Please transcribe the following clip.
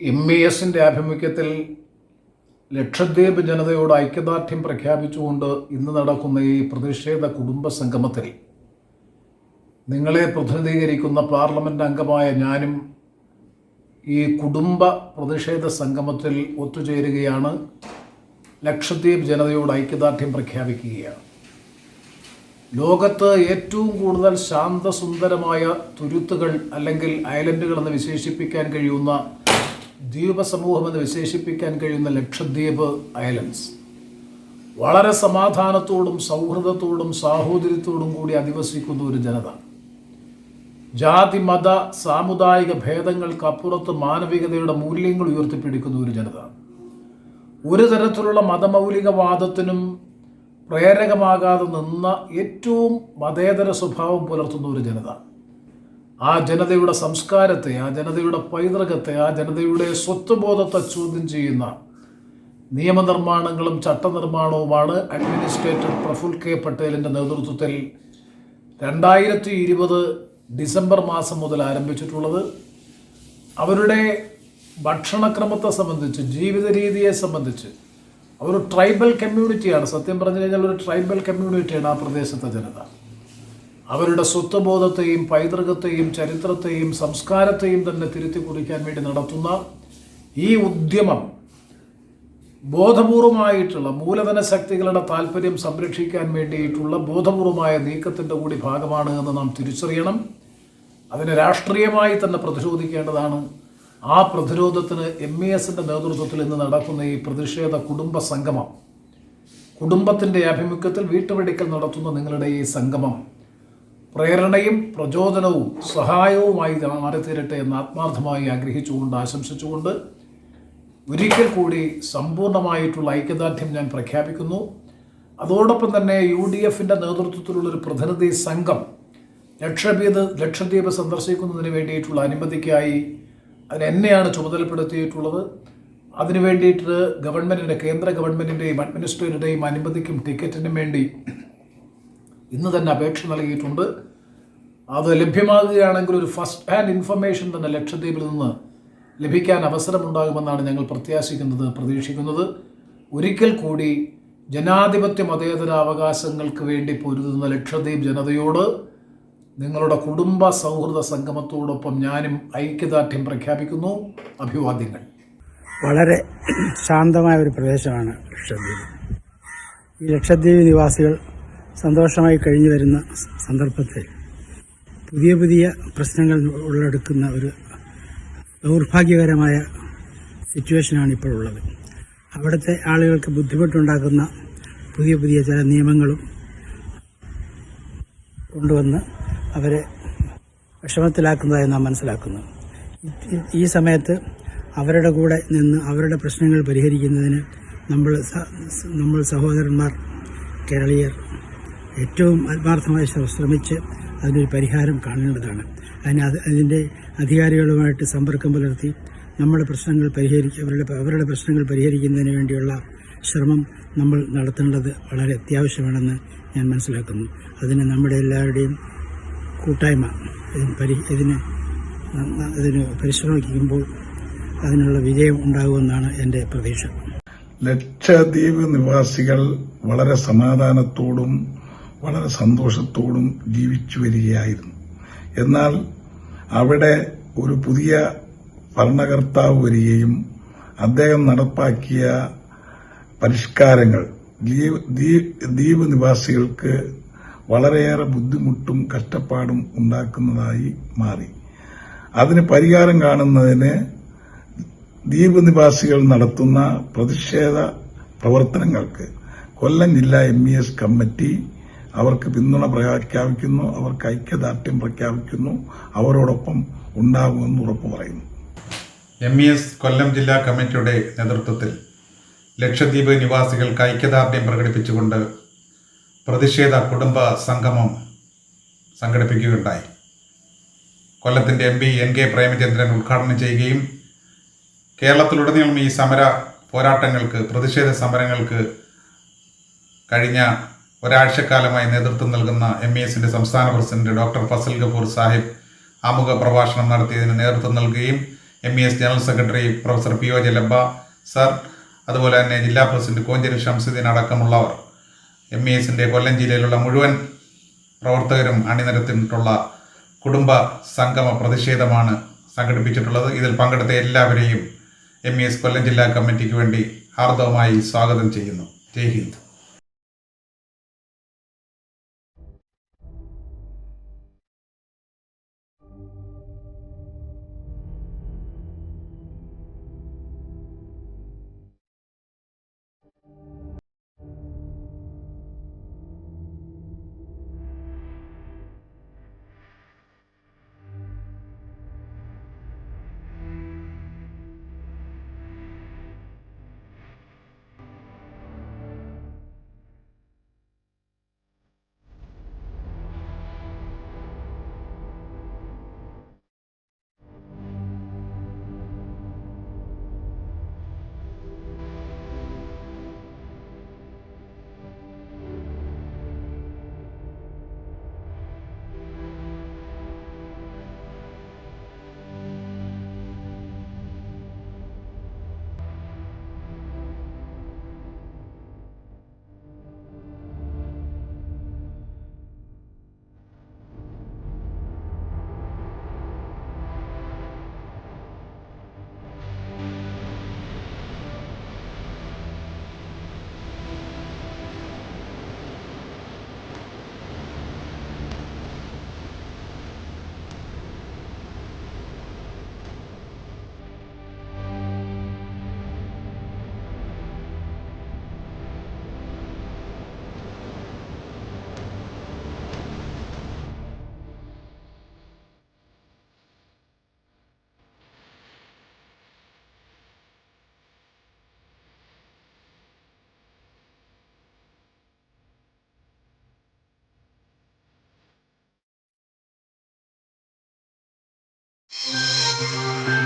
M E എസിന്റെ ആഭിമുഖ്യത്തിൽ ലക്ഷദ്വീപ് ജനതയോട് ഐക്യദാർഢ്യം പ്രഖ്യാപിച്ചുകൊണ്ട് ഇന്ന് നടക്കുന്ന ഈ പ്രതിഷേധ കുടുംബ സംഗമത്തിൽ നിങ്ങളെ പ്രതിനിധീകരിക്കുന്ന പാർലമെന്റ് അംഗമായ ഞാനും ഈ കുടുംബ പ്രതിഷേധ സംഗമത്തിൽ ഒത്തുചേരുകയാണ്. ലക്ഷദ്വീപ് ജനതയോട് ഐക്യദാർഢ്യം പ്രഖ്യാപിക്കുകയാണ്. ലോകത്ത് ഏറ്റവും കൂടുതൽ ശാന്തസുന്ദരമായ തുരുത്തുകൾ അല്ലെങ്കിൽ ഐലൻഡുകൾ എന്ന് വിശേഷിപ്പിക്കാൻ കഴിയുന്ന ദ്വീപ സമൂഹം എന്ന് വിശേഷിപ്പിക്കാൻ കഴിയുന്ന ലക്ഷദ്വീപ് ഐലൻഡ്സ്. വളരെ സമാധാനത്തോടും സൗഹൃദത്തോടും സാഹോദര്യത്തോടും കൂടി അധിവസിക്കുന്ന ഒരു ജനത. ജാതി മത സാമുദായിക ഭേദങ്ങൾക്കപ്പുറത്ത് മാനവികതയുടെ മൂല്യങ്ങൾ ഉയർത്തിപ്പിടിക്കുന്ന ഒരു ജനത. ഒരു തരത്തിലുള്ള മതമൗലികവാദത്തിനും പ്രേരകമാകാതെ നിന്ന ഏറ്റവും മതേതര സ്വഭാവം പുലർത്തുന്ന ഒരു ജനത. ആ ജനതയുടെ സംസ്കാരത്തെ ആ ജനതയുടെ പൈതൃകത്തെ ആ ജനതയുടെ സ്വത്വബോധത്തെ ചോദ്യം ചെയ്യുന്ന നിയമനിർമ്മാണങ്ങളും ചട്ടനിർമ്മാണവുമാണ് അഡ്മിനിസ്ട്രേറ്റർ പ്രഫുൽ കെ പട്ടേലിന്റെ നേതൃത്വത്തിൽ രണ്ടായിരത്തി ഇരുപത് ഡിസംബർ മാസം മുതൽ ആരംഭിച്ചിട്ടുള്ളത്. അവരുടെ ഭക്ഷണക്രമത്തെ സംബന്ധിച്ച് ജീവിത രീതിയെ സംബന്ധിച്ച് അവർ ട്രൈബൽ കമ്മ്യൂണിറ്റിയാണ്. സത്യം പറഞ്ഞു കഴിഞ്ഞാൽ ഒരു ട്രൈബൽ കമ്മ്യൂണിറ്റിയാണ് ആ പ്രദേശത്തെ ജനത. അവരുടെ സ്വത്വബോധത്തെയും പൈതൃകത്തെയും ചരിത്രത്തെയും സംസ്കാരത്തെയും തന്നെ തിരുത്തി കുറിക്കാൻ വേണ്ടി നടത്തുന്ന ഈ ഉദ്യമം ബോധപൂർവമായിട്ടുള്ള മൂലധന ശക്തികളുടെ താല്പര്യം സംരക്ഷിക്കാൻ വേണ്ടിയിട്ടുള്ള ബോധപൂർവമായ നീക്കത്തിന്റെ കൂടി ഭാഗമാണ് എന്ന് നാം തിരിച്ചറിയണം. അതിനെ രാഷ്ട്രീയമായി തന്നെ പ്രതിരോധിക്കേണ്ടതാണ്. ആ പ്രതിരോധത്തിന് എം ഇ എസിന്റെ നേതൃത്വത്തിൽ ഇന്ന് നടക്കുന്ന ഈ പ്രതിഷേധ കുടുംബ സംഗമം. കുടുംബത്തിന്റെ ആഭിമുഖ്യത്തിൽ വീട്ടുവെടിക്കൽ നടത്തുന്ന നിങ്ങളുടെ ഈ സംഗമം. പ്രേരണയും പ്രചോദനവും സഹായവുമായി മാറിത്തീരട്ടെ എന്ന് ആത്മാർത്ഥമായി ആഗ്രഹിച്ചുകൊണ്ട് ആശംസിച്ചുകൊണ്ട് ഒരിക്കൽ കൂടി സമ്പൂർണമായിട്ടുള്ള ഐക്യദാർഢ്യം ഞാൻ പ്രഖ്യാപിക്കുന്നു. അതോടൊപ്പം തന്നെ യു ഡി എഫിന്റെ നേതൃത്വത്തിലുള്ളൊരു പ്രതിനിധി സംഘം ലക്ഷദ്വീപ് ലക്ഷദ്വീപ് സന്ദർശിക്കുന്നതിന് വേണ്ടിയിട്ടുള്ള അനുമതിക്കായി അതിന് എന്നെയാണ് ചുമതലപ്പെടുത്തിയിട്ടുള്ളത്. അതിനു വേണ്ടിയിട്ട് ഗവൺമെന്റിന്റെ കേന്ദ്ര ഗവൺമെന്റിന്റെയും അഡ്മിനിസ്ട്രേറ്ററുടെയും അനുമതിക്കും ടിക്കറ്റിനും വേണ്ടി ഇന്ന് തന്നെ അപേക്ഷ നൽകിയിട്ടുണ്ട്. അത് ലഭ്യമാകുകയാണെങ്കിൽ ഒരു ഫസ്റ്റ് ഹാൻഡ് ഇൻഫർമേഷൻ തന്നെ ലക്ഷദ്വീപിൽ നിന്ന് ലഭിക്കാൻ അവസരമുണ്ടാകുമെന്നാണ് ഞങ്ങൾ പ്രത്യാശിക്കുന്നത് പ്രതീക്ഷിക്കുന്നത്. ഒരിക്കൽ കൂടി ജനാധിപത്യ മതേതര അവകാശങ്ങൾക്ക് വേണ്ടി പൊരുതുന്ന ലക്ഷദ്വീപ് ജനതയോട് നിങ്ങളുടെ കുടുംബ സൗഹൃദ സംഗമത്തോടൊപ്പം ഞാനും ഐക്യദാർഢ്യം പ്രഖ്യാപിക്കുന്നു. അഭിവാദ്യങ്ങൾ. വളരെ ശാന്തമായ ഒരു പ്രദേശമാണ് ലക്ഷദ്വീപ്. ഈ ലക്ഷദ്വീപ് നിവാസികൾ സന്തോഷമായി കഴിഞ്ഞു വരുന്ന സന്ദർഭത്തിൽ പുതിയ പുതിയ പ്രശ്നങ്ങൾ ഉള്ളെടുക്കുന്ന ഒരു ദൗർഭാഗ്യകരമായ സിറ്റുവേഷനാണ് ഇപ്പോൾ ഉള്ളത്. അവിടുത്തെ ആളുകൾക്ക് ബുദ്ധിമുട്ടുണ്ടാക്കുന്ന പുതിയ പുതിയ ചില നിയമങ്ങളും കൊണ്ടുവന്ന് അവരെ വിഷമത്തിലാക്കുന്നതായി നാം മനസ്സിലാക്കുന്നു. ഈ- സമയത്ത് അവരുടെ കൂടെ നിന്ന് അവരുടെ പ്രശ്നങ്ങൾ പരിഹരിക്കുന്നതിന് നമ്മൾ നമ്മൾ സഹോദരന്മാർ കേരളീയർ ഏറ്റവും ആത്മാർത്ഥമായി ശ്ര- ശ്രമിച്ച് അതിനൊരു പരിഹാരം കാണേണ്ടതാണ്. അതിന് അത് അതിന്റെ അധികാരികളുമായിട്ട് സമ്പർക്കം പുലർത്തി നമ്മുടെ പ്രശ്നങ്ങൾ പരിഹരിക്കുക അവരുടെ അവരുടെ പ്രശ്നങ്ങൾ പരിഹരിക്കുന്നതിന് വേണ്ടിയുള്ള ശ്രമം നമ്മൾ നടത്തേണ്ടത് വളരെ അത്യാവശ്യമാണെന്ന് ഞാൻ മനസ്സിലാക്കുന്നു. അതിന് നമ്മുടെ എല്ലാവരുടെയും കൂട്ടായ്മ. പരി ഇതിന് ഇതിന് പരിശ്രമിക്കുമ്പോൾ അതിനുള്ള വിജയം ഉണ്ടാകുമെന്നാണ് എന്റെ പ്രതീക്ഷ. ലക്ഷദ്വീപ് നിവാസികൾ വളരെ സമാധാനത്തോടും വളരെ സന്തോഷത്തോടും ജീവിച്ചു വരികയായിരുന്നു. എന്നാൽ അവിടെ ഒരു പുതിയ ഭരണകർത്താവ് വരികയും അദ്ദേഹം നടപ്പാക്കിയ പരിഷ്കാരങ്ങൾ ദ്വീപ് നിവാസികൾക്ക് വളരെയേറെ ബുദ്ധിമുട്ടും കഷ്ടപ്പാടും ഉണ്ടാക്കുന്നതായി മാറി. അതിന് പരിഹാരം കാണുന്നതിന് ദ്വീപ് നിവാസികൾ നടത്തുന്ന പ്രതിഷേധ പ്രവർത്തനങ്ങൾക്ക് കൊല്ലം ജില്ലാ എം ഇ എസ് കമ്മിറ്റി അവർക്ക് പിന്തുണ പ്രഖ്യാപിക്കുന്നു അവർക്ക് ഐക്യദാർഢ്യം പ്രഖ്യാപിക്കുന്നു അവരോടൊപ്പം ഉണ്ടാകുമെന്ന് ഉറപ്പു പറയുന്നു. എം ഇ എസ് കൊല്ലം ജില്ലാ കമ്മിറ്റിയുടെ നേതൃത്വത്തിൽ ലക്ഷദ്വീപ് നിവാസികൾക്ക് ഐക്യദാർഢ്യം പ്രകടിപ്പിച്ചുകൊണ്ട് പ്രതിഷേധ കുടുംബ സംഗമം സംഘടിപ്പിക്കുകയുണ്ടായി. കൊല്ലത്തിന്റെ M P N K Premachandran ഉദ്ഘാടനം ചെയ്യുകയും കേരളത്തിലുടനീളം ഈ സമര പോരാട്ടങ്ങൾക്ക് പ്രതിഷേധ സമരങ്ങൾക്ക് കഴിഞ്ഞ ഒരാഴ്ചക്കാലമായി നേതൃത്വം നൽകുന്ന എം ഇ എസിന്റെ സംസ്ഥാന പ്രസിഡന്റ് ഡോക്ടർ ഫസൽ ഗഫൂർ സാഹിബ് ആമുഖ പ്രഭാഷണം നടത്തിയതിന് നേതൃത്വം നൽകുകയും M E S general secretary professor P O ജലബ sir അതുപോലെ തന്നെ ജില്ലാ പ്രസിഡന്റ് കോഞ്ചേരി ഷംസുദ്ദീൻ അടക്കമുള്ളവർ എം ഇ എസിന്റെ കൊല്ലം ജില്ലയിലുള്ള മുഴുവൻ പ്രവർത്തകരും അണിനിരത്തിട്ടുള്ള കുടുംബ സംഗമ പ്രതിഷേധമാണ് സംഘടിപ്പിച്ചിട്ടുള്ളത്. ഇതിൽ പങ്കെടുത്ത എല്ലാവരെയും എം ഇ എസ് കൊല്ലം ജില്ലാ കമ്മിറ്റിക്ക് വേണ്ടി ഹാർദവമായി സ്വാഗതം ചെയ്യുന്നു. ജയ് ഹിന്ദ്. Música